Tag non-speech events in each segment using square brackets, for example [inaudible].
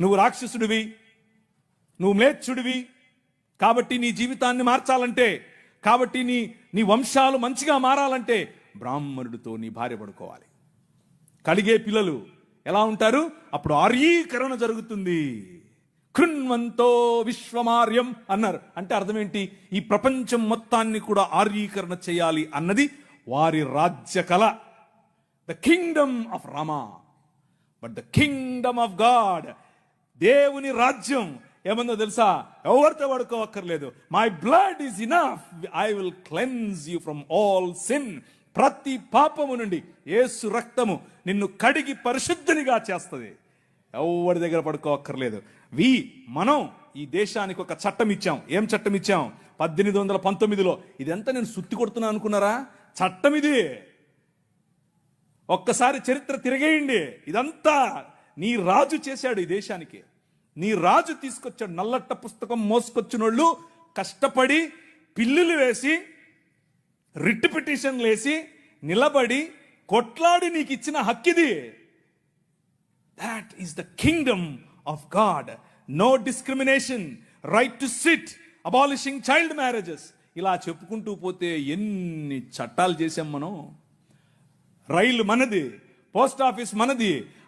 నువ్వు రాక్షసుడివి నువ్వు మ్లేచ్చుడివి కాబట్టి నీ జీవితాన్ని మార్చాలంటే కాబట్టి నీ నీ వంశాలు మంచిగా మారాలంటే బ్రాహ్మణుడితో నీ భార్య పడుకోవాలి. కలిగే పిల్లలు ఎలా ఉంటారు? అప్పుడు ఆర్యీకరణ జరుగుతుంది. కృణ్వంతో విశ్వమార్యం అన్నారు. అంటే అర్థం ఏంటి ఈ ప్రపంచం మొత్తాన్ని కూడా ఆర్యీకరణ చేయాలి అన్నది వారి రాజ్య కళ the kingdom of Rama but the kingdom of God దేవుని రాజ్యం ఏమందో తెలుసా? ఎవరితో పడుకోవక్కర్లేదు my blood is enough I will cleanse you from all sin ప్రతి పాపము నుండి ఏసు రక్తము నిన్ను కడిగి పరిశుద్ధనిగా చేస్తుంది. ఎవరి దగ్గర పడుకోవక్కర్లేదు. వి మనం ఈ దేశానికి ఒక చట్టం ఇచ్చాం. ఏం చట్టం ఇచ్చాం? పద్దెనిమిది వందల పంతొమ్మిదిలో. ఇదంతా నేను సుత్తి కొడుతున్నా అనుకున్నారా? చట్టం ఇది. ఒక్కసారి చరిత్ర తిరిగేయండి. ఇదంతా నీ రాజు చేశాడు ఈ దేశానికి. నీ రాజు తీసుకొచ్చాడు నల్లట్ట పుస్తకం మోసుకొచ్చినోళ్ళు కష్టపడి పిల్లులు వేసి రిట్ పిటిషన్లు వేసి నిలబడి కొట్లాడి నీకు ఇచ్చిన హక్కిది. That is the kingdom of God no discrimination right to sit abolishing child marriages ఇలా చెప్పుకుంటూ పోతే ఎన్ని చట్టాలు చేసాం మనం? రైలు మనది పోస్ట్ ఆఫీస్ మనది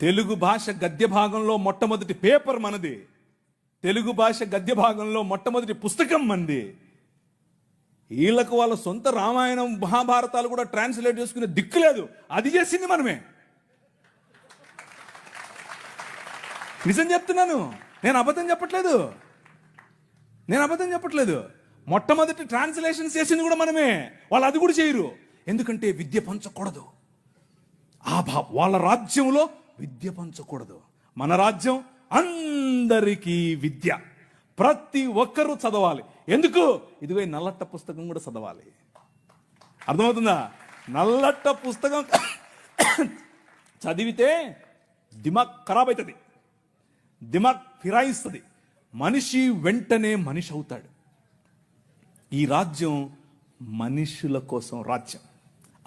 తెలుగు భాష గద్య భాగంలో మొట్టమొదటి పేపర్ మనది. తెలుగు భాష గద్య భాగంలో మొట్టమొదటి పుస్తకం మనది వీళ్ళకు వాళ్ళ సొంత రామాయణం మహాభారతాలు కూడా ట్రాన్స్లేట్ చేసుకునే దిక్కు లేదు. అది చేసింది మనమే. నిజం చెప్తున్నాను. నేను అబద్ధం చెప్పట్లేదు. నేను అబద్ధం చెప్పట్లేదు. మొట్టమొదటి ట్రాన్స్లేషన్ చేసింది కూడా మనమే. వాళ్ళు అది కూడా చేయరు. ఎందుకంటే విద్య పంచకూడదు. ఆ భా వాళ్ళ రాజ్యంలో విద్య పంచకూడదు. మన రాజ్యం అందరికీ విద్య. ప్రతి ఒక్కరూ చదవాలి. ఎందుకు? ఇదిగో నల్లట్ట పుస్తకం కూడా చదవాలి. అర్థమవుతుందా? నల్లట్ట పుస్తకం [coughs] చదివితే దిమాగ్ ఖరాబ్ అవుతుంది దిమాగ్ ఫిరాయిస్తుంది. మనిషి వెంటనే మనిషి అవుతాడు. ఈ రాజ్యం మనుషుల కోసం రాజ్యం.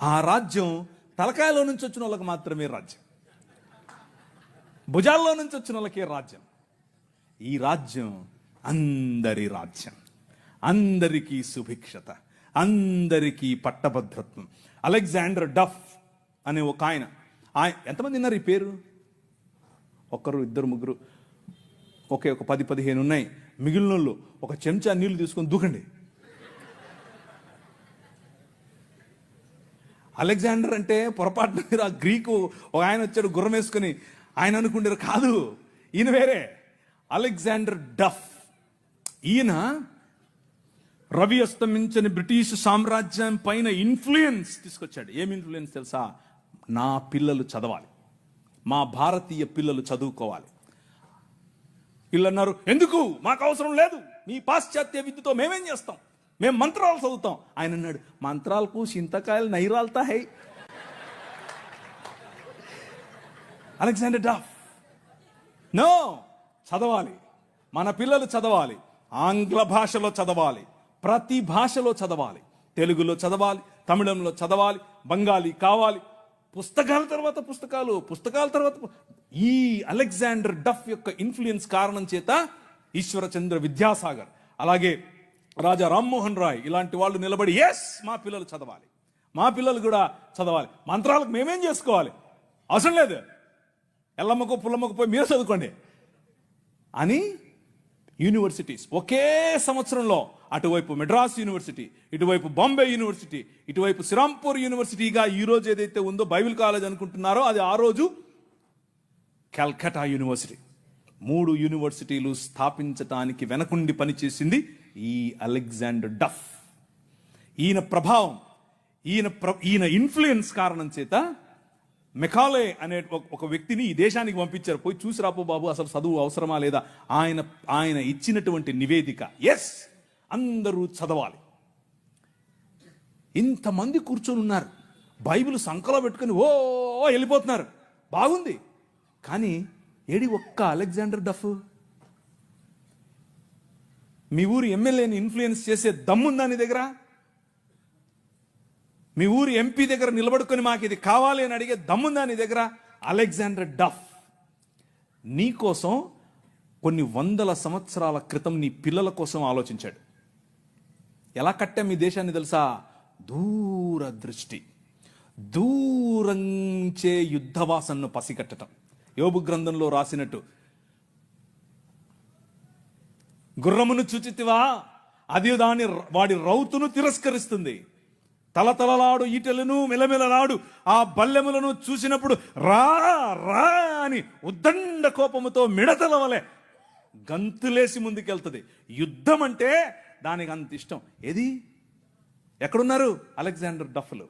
ఆ రాజ్యం తలకాయలో నుంచి వచ్చిన వాళ్ళకి మాత్రమే రాజ్యం. భుజాల్లో నుంచి వచ్చిన వాళ్ళకే రాజ్యం? ఈ రాజ్యం అందరి రాజ్యం. అందరికీ సుభిక్షత. అందరికీ పట్టభద్రత్వం. అలెగ్జాండర్ డఫ్ అనే ఒక ఆయన. ఆయన ఎంతమంది ఉన్నారు ఈ పేరు? ఒకరు ఇద్దరు ముగ్గురు. ఒకే ఒక పది పదిహేను ఉన్నాయి. మిగిలిన వాళ్ళు ఒక చెంచా నీళ్ళు తీసుకొని దూకండి. అలెగ్జాండర్ అంటే పొరపాటున మీరు ఆ గ్రీకు ఒక ఆయన వచ్చాడు గుర్రం వేసుకొని ఆయన అనుకుంటారు కాదు. ఈయన వేరే. Alexander Duff. ఈయన రవి అస్తమించని బ్రిటిష్ సామ్రాజ్యం పైన ఇన్ఫ్లుయెన్స్ తీసుకొచ్చాడు. ఏం ఇన్ఫ్లుయెన్స్ తెలుసా? నా పిల్లలు చదవాలి. మా భారతీయ పిల్లలు చదువుకోవాలి. వీళ్ళు అన్నారు ఎందుకు? మాకు అవసరం లేదు. మీ పాశ్చాత్య విద్యతో మేమేం చేస్తాం? మేము మంత్రాలు చదువుతాం. ఆయన అన్నాడు మంత్రాలకు చింతకాయలు నైరాలతా హై. అలెగ్జాండర్ డఫ్ నో చదవాలి. మన పిల్లలు చదవాలి. ఆంగ్ల భాషలో చదవాలి. ప్రతి భాషలో చదవాలి. తెలుగులో చదవాలి. తమిళంలో చదవాలి. బెంగాలీ కావాలి. పుస్తకాల తర్వాత పుస్తకాలు పుస్తకాల తర్వాత ఈ అలెగ్జాండర్ డఫ్ యొక్క ఇన్ఫ్లుయెన్స్ కారణం చేత ఈశ్వరచంద్ర విద్యాసాగర్ అలాగే రాజా రామ్మోహన్ రాయ్ ఇలాంటి వాళ్ళు నిలబడి ఎస్ మా పిల్లలు చదవాలి. మా పిల్లలు కూడా చదవాలి. మంత్రాలకు మేమేం చేసుకోవాలి? అవసరం లేదు. ఎల్లమ్మకు పుల్లమ్మకు పోయి మీరు చదువుకోండి. అని యూనివర్సిటీస్ ఒకే సంవత్సరంలో అటువైపు మెడ్రాస్ యూనివర్సిటీ ఇటువైపు బాంబే యూనివర్సిటీ ఇటువైపు శ్రీరాంపూర్ యూనివర్సిటీగా ఈ రోజు ఏదైతే ఉందో బైబిల్ కాలేజ్ అనుకుంటున్నారో అది ఆ రోజు కల్కటా యూనివర్సిటీ. మూడు యూనివర్సిటీలు స్థాపించటానికి వెనకుండి పనిచేసింది ఈ అలెగ్జాండర్ డఫ్. ఈయన ప్రభావం ఈయన ప్ర ఈయన ఇన్ఫ్లుయెన్స్ కారణం చేత మెకాలే అనే ఒక- వ్యక్తిని ఈ దేశానికి పంపించారు. పోయి చూసి రాపో బాబు అసలు చదువు అవసరమా లేదా? ఆయన ఆయన ఇచ్చినటువంటి నివేదిక. ఎస్ అందరూ చదవాలి. ఇంతమంది కూర్చొని ఉన్నారు. బైబిల్ సంకలో పెట్టుకొని ఓ వెళ్ళిపోతున్నారు. బాగుంది. కానీ ఏడి ఒక్క అలెగ్జాండర్ డఫ్? మీ ఊరు ఎమ్మెల్యేని ఇన్ఫ్లుయెన్స్ చేసే దమ్ముందా నీ దగ్గర? మీ ఊరి ఎంపీ దగ్గర నిలబడుకొని మాకు ఇది కావాలి అని అడిగే దమ్ముందా నీ దగ్గర? Alexander Duff. నీ కోసం కొన్ని వందల సంవత్సరాల క్రితం నీ పిల్లల కోసం ఆలోచించాడు. ఎలా కట్టాం మీ దేశాన్ని తెలుసా? దూరదృష్టి. దూరంచే యుద్ధవాసన్ను పసిగట్టడం యోబు గ్రంథంలో రాసినట్టు. గుర్రమును చూచితివా? అది దాని వాడి రౌతును తిరస్కరిస్తుంది. తలతలలాడు ఈటెలను మెలమెలలాడు ఆ బల్లెములను చూసినప్పుడు రా రా అని ఉద్దండ కోపముతో మిడతల వలె గంతులేసి ముందుకెళ్తుంది. యుద్ధం అంటే దానికి అంత ఇష్టం. ఏది? ఎక్కడున్నారు? అలెగ్జాండర్ డఫ్లు.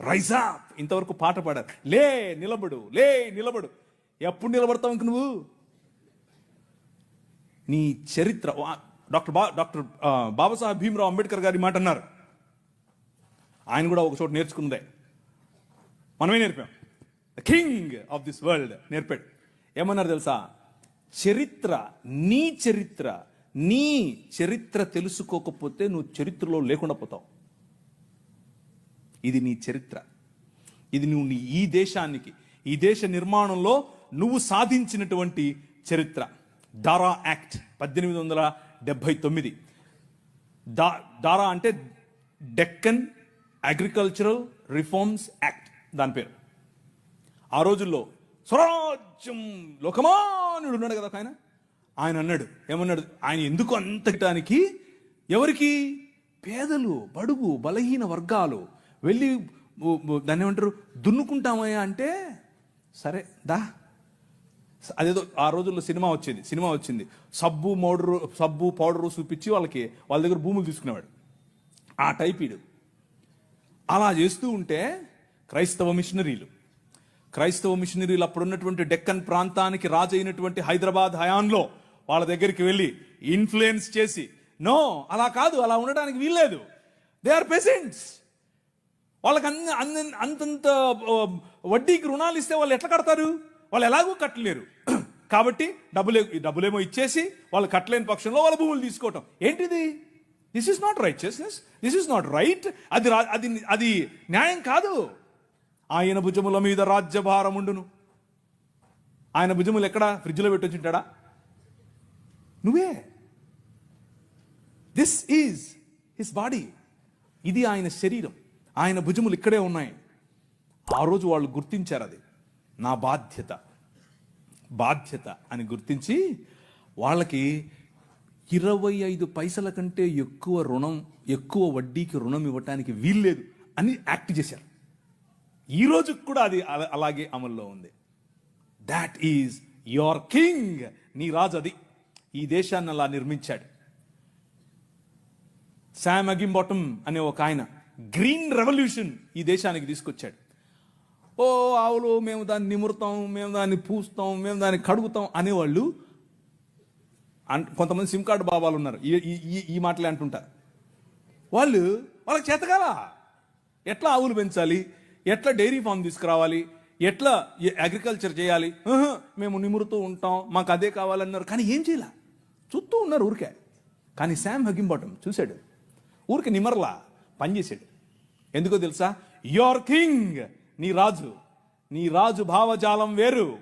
రైజా ఇంతవరకు పాట పాడారు. లే నిలబడు లే నిలబడు. ఎప్పుడు నిలబడతావు ఇంక నువ్వు? నీ చరిత్ర డాక్టర్ బా డాక్టర్ బాబాసాహెబ్ భీమరావు అంబేద్కర్ గారి మాట అన్నారు. ఆయన కూడా ఒక చోట నేర్చుకుందే. మనమే నేర్పాం. కింగ్ ఆఫ్ దిస్ వరల్డ్ నేర్పాడు. ఏమన్నారు తెలుసా? చరిత్ర నీ చరిత్ర నీ చరిత్ర తెలుసుకోకపోతే నువ్వు చరిత్రలో లేకుండా పోతావు. ఇది నీ చరిత్ర. ఇది నువ్వు నీ ఈ దేశానికి ఈ దేశ నిర్మాణంలో నువ్వు సాధించినటువంటి చరిత్ర. దారా యాక్ట్ పద్దెనిమిది వందల డెబ్భై తొమ్మిది. దా దారా అంటే డెక్కన్ అగ్రికల్చరల్ రిఫార్మ్స్ యాక్ట్. దాని పేరు. ఆ రోజుల్లో స్వరాజ్యం లోకమానుడు ఉన్నాడు కదా ఆయన. ఆయన అన్నాడు ఏమన్నాడు ఆయన ఎందుకు అంతటానికి ఎవరికి? పేదలు బడుగు బలహీన వర్గాలు వెళ్ళి దాన్ని ఏమంటారు? దున్నుకుంటామయ్యా అంటే సరే దా. అదేదో ఆ రోజుల్లో సినిమా వచ్చేది సినిమా వచ్చింది. సబ్బు మోడరు సబ్బు పౌడరు చూపించి వాళ్ళకి వాళ్ళ దగ్గర భూములు తీసుకునేవాడు. ఆ టైప్ అలా చేస్తూ ఉంటే క్రైస్తవ మిషనరీలు క్రైస్తవ మిషనరీలు అప్పుడున్నటువంటి డెక్కన్ ప్రాంతానికి రాజు అయినటువంటి హైదరాబాద్ హయాన్లో వాళ్ళ దగ్గరికి వెళ్ళి ఇన్ఫ్లుయెన్స్ చేసి నో అలా కాదు అలా ఉండడానికి వీల్లేదు. They are patients. వాళ్ళకి అన్ని అన్ని అంతంత వడ్డీకి రుణాలు ఇస్తే వాళ్ళు ఎట్లా కడతారు? వాళ్ళు ఎలాగూ కట్టలేరు. కాబట్టి డబ్బులు డబ్బులేమో ఇచ్చేసి వాళ్ళు కట్టలేని పక్షంలో వాళ్ళ భూములు తీసుకోవటం. ఏంటిది? This is not righteousness this is not right అది రా- అది అది న్యాయం కాదు. ఆయన భుజముల మీద రాజ్యభారం ఉండును. ఆయన భుజములు ఎక్కడ? ఫ్రిడ్జ్లో పెట్టొచ్చుంటాడా నువ్వే. దిస్ ఈజ్ హిస్ బాడీ ఇది ఆయన శరీరం. ఆయన భుజములు ఇక్కడే ఉన్నాయి. ఆ రోజు వాళ్ళు గుర్తించారు అది. నా బాధ్యత. బాధ్యత అని గుర్తించి వాళ్ళకి ఇరవై ఐదు పైసల కంటే ఎక్కువ రుణం ఎక్కువ వడ్డీకి రుణం ఇవ్వటానికి వీల్లేదు అని యాక్ట్ చేశారు. ఈ కూడా అది అలాగే అమల్లో ఉంది. దాట్ ఈజ్ యువర్ కింగ్ నీ రాజు అది. ఈ దేశాన్ని అలా నిర్మించాడు. శామ్ అగింబాటం అనే ఒక ఆయన గ్రీన్ రెవల్యూషన్ ఈ దేశానికి తీసుకొచ్చాడు. ఓ ఆవులు మేము దాన్ని నిమురుతాం మేము దాన్ని పూస్తాం మేము దాన్ని కడుగుతాం అనేవాళ్ళు అన్- కొంతమంది సిమ్ కార్డు బాబాలు ఉన్నారు. ఈ- ఈ- ఈ- ఈ మాటలే అంటుంటారు. వాళ్ళు వాళ్ళకి చేతగాలా ఎట్లా ఆవులు పెంచాలి? ఎట్లా డైరీ ఫామ్ తీసుకురావాలి? ఎట్లా అగ్రికల్చర్ చేయాలి? మేము నిమురుతూ ఉంటాం మాకు అదే కావాలన్నారు. కానీ ఏం చేయాల? చూస్తూ ఉన్నారు ఊరికే. కానీ శామ్ హగింబటం చూశాడు. ఊరికి నిమరలా పనిచేశాడు. ఎందుకో తెలుసా? యోర్ కింగ్ నీ రాజు. నీ రాజు భావజాలం వేరు.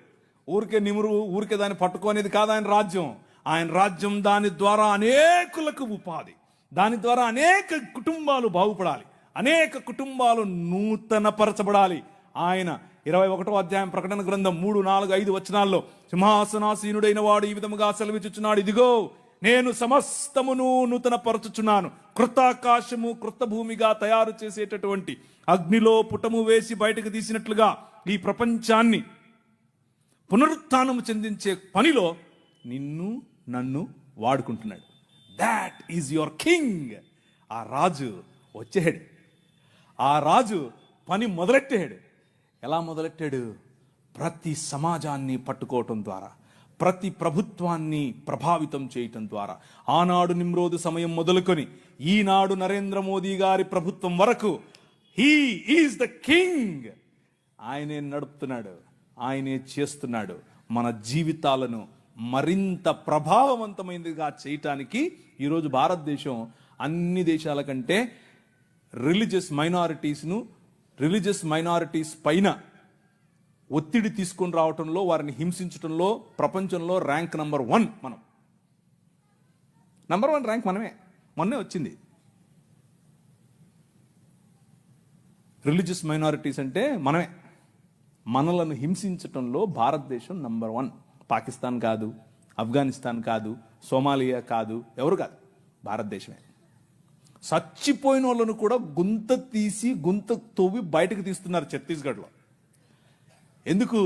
ఊరికే నిమురు ఊరికే దాన్ని పట్టుకోనేది కాదు ఆయన రాజ్యం. ఆయన రాజ్యం దాని ద్వారా అనేకులకు ఉపాధి. దాని ద్వారా అనేక కుటుంబాలు బాగుపడాలి. అనేక కుటుంబాలు నూతనపరచబడాలి. ఆయన ఇరవై ఒకటో అధ్యాయం ప్రకటన గ్రంథం మూడు నాలుగు ఐదు వచనాల్లో సింహాసనాసీనుడైన వాడు ఈ విధముగా సెలవిచ్చుచున్నాడు. ఇదిగో నేను సమస్తమును నూతనపరచుచున్నాను. కృతాకాశము కృత భూమిగా తయారు చేసేటటువంటి అగ్నిలో పుటము వేసి బయటకు తీసినట్లుగా ఈ ప్రపంచాన్ని పునరుత్నము చెందించే పనిలో నిన్ను నన్ను వాడుకుంటున్నాడు. దాట్ ఈజ్ యువర్ కింగ్ ఆ రాజు వచ్చాడు ఆ రాజు పని మొదలెట్టాడు ఎలా మొదలెట్టాడు? ప్రతి సమాజాన్ని పట్టుకోవటం ద్వారా. ప్రతి ప్రభుత్వాన్ని ప్రభావితం చేయటం ద్వారా. ఆనాడు నిమ్రోదు సమయం మొదలుకొని ఈనాడు నరేంద్ర మోదీ గారి ప్రభుత్వం వరకు హీ ఈజ్ ద కింగ్. ఆయనే నడుపుతున్నాడు ఆయనే చేస్తున్నాడు. మన జీవితాలను మరింత ప్రభావవంతమైనదిగా చేయటానికి ఈరోజు భారతదేశం అన్ని దేశాల కంటే రిలీజియస్ మైనారిటీస్ను రిలీజియస్ మైనారిటీస్ పైన ఒత్తిడి తీసుకొని రావటంలో వారిని హింసించటంలో ప్రపంచంలో ర్యాంక్ నంబర్ వన్ మనం. నంబర్ వన్ ర్యాంక్ మనమే. మొన్నే వచ్చింది. రిలీజియస్ మైనారిటీస్ అంటే మనమే. మనలను హింసించటంలో భారతదేశం నంబర్ వన్. పాకిస్తాన్ కాదు ఆఫ్ఘనిస్తాన్ కాదు సోమాలియా కాదు ఎవరు కాదు. భారతదేశమే. చచ్చిపోయిన వాళ్ళను కూడా గుంత తీసి గుంత తవ్వి బయటకు తీస్తున్నారు ఛత్తీస్గఢ్లో. ఎందుకు?